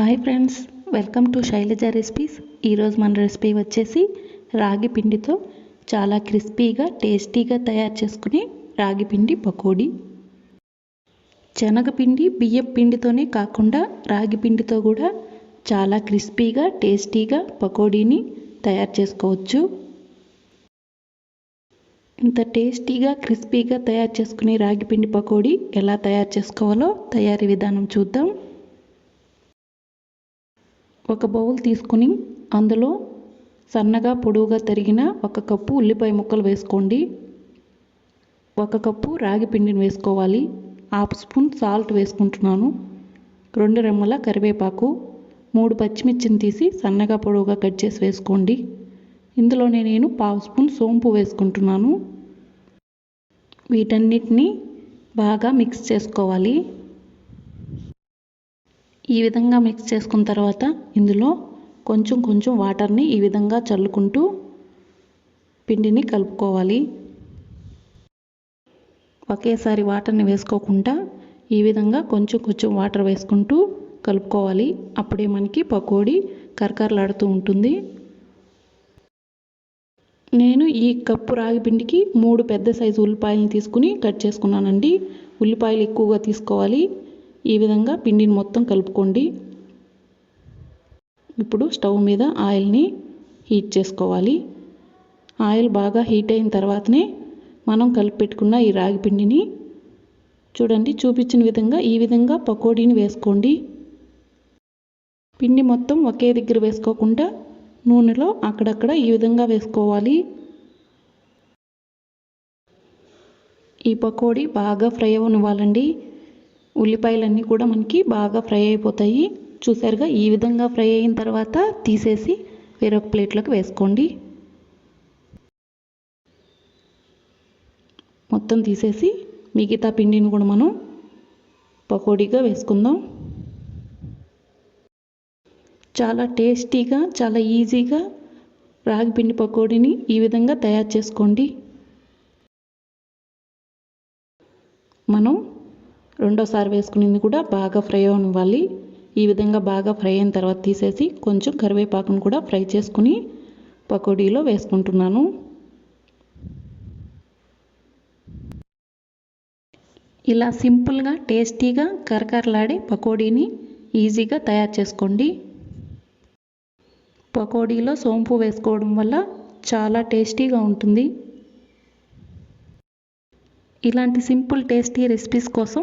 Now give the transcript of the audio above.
Hi friends welcome to Shailaja recipes ఈరోజు మన recipe వచ్చేసి రాగి పిండితో చాలా క్రిస్పీగా టేస్టీగా తయారు చేసుకునే రాగి పిండి పకోడీ. శనగపిండి బియ్యం పిండితోనే కాకుండా రాగి పిండితో కూడా చాలా క్రిస్పీగా టేస్టీగా పకోడీని తయారు చేసుకోవచ్చు. ఇంత టేస్టీగా క్రిస్పీగా తయారు చేసుకునే రాగి పిండి పకోడీ ఎలా తయారు చేసుకోవాలో తయారీ విధానం చూద్దాం. ఒక బౌల్ తీసుకుని అందులో సన్నగా పొడవుగా తరిగిన ఒక కప్పు ఉల్లిపాయ ముక్కలు వేసుకోండి. ఒక కప్పు రాగి పిండిని వేసుకోవాలి. హాఫ్ స్పూన్ సాల్ట్ వేసుకుంటున్నాను. రెండు రెమ్మల కరివేపాకు మూడు పచ్చిమిర్చిని తీసి సన్నగా పొడవుగా కట్ చేసి వేసుకోండి. ఇందులోనే నేను పావు స్పూన్ సోంపు వేసుకుంటున్నాను. వీటన్నిటిని బాగా మిక్స్ చేసుకోవాలి. ఈ విధంగా మిక్స్ చేసుకున్న తర్వాత ఇందులో కొంచెం కొంచెం వాటర్ని ఈ విధంగా చల్లుకుంటూ పిండిని కలుపుకోవాలి. ఒకేసారి వాటర్ని వేసుకోకుండా ఈ విధంగా కొంచెం కొంచెం వాటర్ వేసుకుంటూ కలుపుకోవాలి. అప్పుడే మనకి పకోడీ కరకరలాడుతూ ఉంటుంది. నేను ఈ కప్పు రాగి పిండికి మూడు పెద్ద సైజు ఉల్లిపాయలను తీసుకుని కట్ చేసుకున్నానండి. ఉల్లిపాయలు ఎక్కువగా తీసుకోవాలి. ఈ విధంగా పిండిని మొత్తం కలుపుకోండి. ఇప్పుడు స్టవ్ మీద ఆయిల్ని హీట్ చేసుకోవాలి. ఆయిల్ బాగా హీట్ అయిన తర్వాతనే మనం కలిపి పెట్టుకున్న ఈ రాగి పిండిని చూడండి చూపించిన విధంగా ఈ విధంగా పకోడీని వేసుకోండి. పిండి మొత్తం ఒకే దగ్గర వేసుకోకుండా నూనెలో అక్కడక్కడ ఈ విధంగా వేసుకోవాలి. ఈ పకోడీ బాగా ఫ్రై అవ్వనివ్వాలండి ఉల్లిపాయలన్నీ కూడా మనకి బాగా ఫ్రై అయిపోతాయి. చూసారుగా ఈ విధంగా ఫ్రై అయిన తర్వాత తీసేసి వేరొక ప్లేట్లోకి వేసుకోండి. మొత్తం తీసేసి మిగతా పిండిని కూడా మనం పకోడీగా వేసుకుందాం. చాలా టేస్టీగా చాలా ఈజీగా రాగి పిండి పకోడీని ఈ విధంగా తయారు చేసుకోండి. మనం రెండోసారి వేసుకునేది కూడా బాగా ఫ్రై అవ్వాలి ఈ విధంగా బాగా ఫ్రై అయిన తర్వాత తీసేసి కొంచెం కరివేపాకును కూడా ఫ్రై చేసుకుని పకోడీలో వేసుకుంటున్నాను. ఇలా సింపుల్గా టేస్టీగా కరకరలాడే పకోడీని ఈజీగా తయారు చేసుకోండి. పకోడీలో సోంపు వేసుకోవడం వల్ల చాలా టేస్టీగా ఉంటుంది. ఇలాంటి సింపుల్ టేస్టీ రెసిపీస్ కోసం